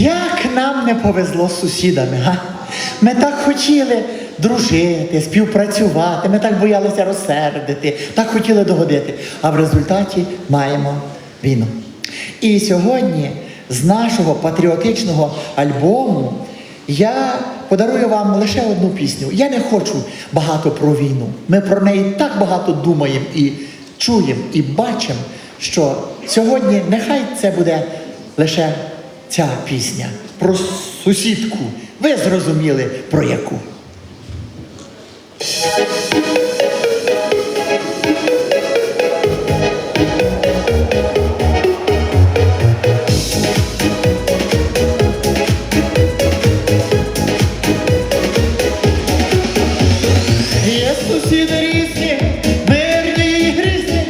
Як нам не повезло з сусідами, га? Ми так хотіли дружити, співпрацювати, ми так боялися розсердити, так хотіли догодити. А в результаті маємо війну. І сьогодні з нашого патріотичного альбому я подарую вам лише одну пісню. Я не хочу багато про війну. Ми про неї так багато думаємо і чуємо, і бачимо, що сьогодні нехай це буде лише ця пісня про сусідку. Ви зрозуміли про яку. Є сусіди різні, мирні грізні,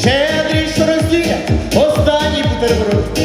щедрі, що роздіє останній бутерброд.